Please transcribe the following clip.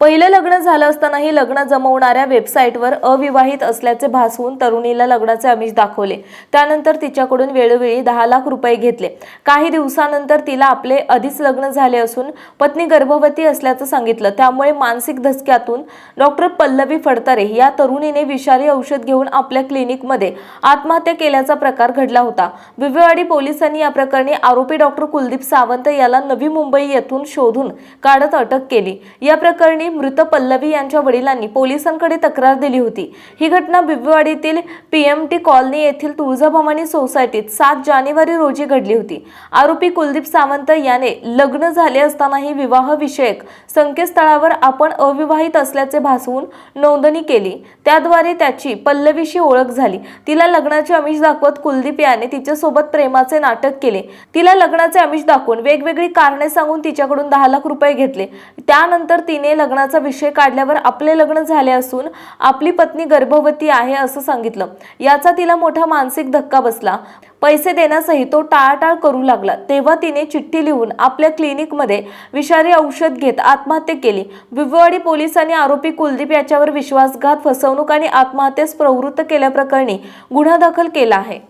पहिलं लग्न झालं असतानाही लग्न जमवणाऱ्या वेबसाईटवर अविवाहित असल्याचे भासवून तरुणीला लग्नाचे आमिष दाखवले. त्यानंतर तिच्याकडून वेळोवेळी दहा लाख रुपये घेतले. काही दिवसानंतर तिला आपले आधीच लग्न झाले असून पत्नी गर्भवती असल्याचं सांगितलं. त्यामुळे मानसिक धसक्यातून डॉक्टर पल्लवी फडतरे या तरुणीने विषारी औषध घेऊन आपल्या क्लिनिकमध्ये आत्महत्या केल्याचा प्रकार घडला होता. विवेवाडी पोलिसांनी या प्रकरणी आरोपी डॉक्टर कुलदीप सावंत याला नवी मुंबई येथून शोधून काढत अटक केली. या प्रकरणी मृत पल्लवी यांच्या वडिलांनी पोलिसांकडे तक्रार दिली होती. ही घटना बिबवेवाडीतील पीएमटी कॉलनी येथील तुळजाभवानी सोसायटीत सात जानेवारी रोजी घडली होती. आरोपी कुलदीप सावंत याने लग्न झाले असतानाही विवाह विषयक संकेतस्थळावर आपण अविवाहित असल्याचे भासवून नोंदणी केली. त्याद्वारे त्याची पल्लवीशी ओळख झाली. तिला लग्नाचे आमिष दाखवत कुलदीप याने तिच्यासोबत प्रेमाचे नाटक केले. तिला लग्नाचे आमिष दाखवून वेगवेगळी कारणे सांगून तिच्याकडून दहा लाख रुपये घेतले. त्यानंतर तिने लग्न लग्नाचा विषय काढल्यावर आपले लग्न झाले असून आपली पत्नी गर्भवती आहे असं सांगितलं. याचा तिला मोठा मानसिक धक्का बसला. पैसे देण्यासही तो टाळाटाळ करू लागला. तेव्हा तिने चिठ्ठी लिहून आपल्या क्लिनिकमध्ये विषारी औषध घेत आत्महत्या केली. बिबवाडी पोलिसांनी आरोपी कुलदीप याच्यावर विश्वासघात फसवणूक आणि आत्महत्येस प्रवृत्त केल्याप्रकरणी गुन्हा दाखल केला आहे.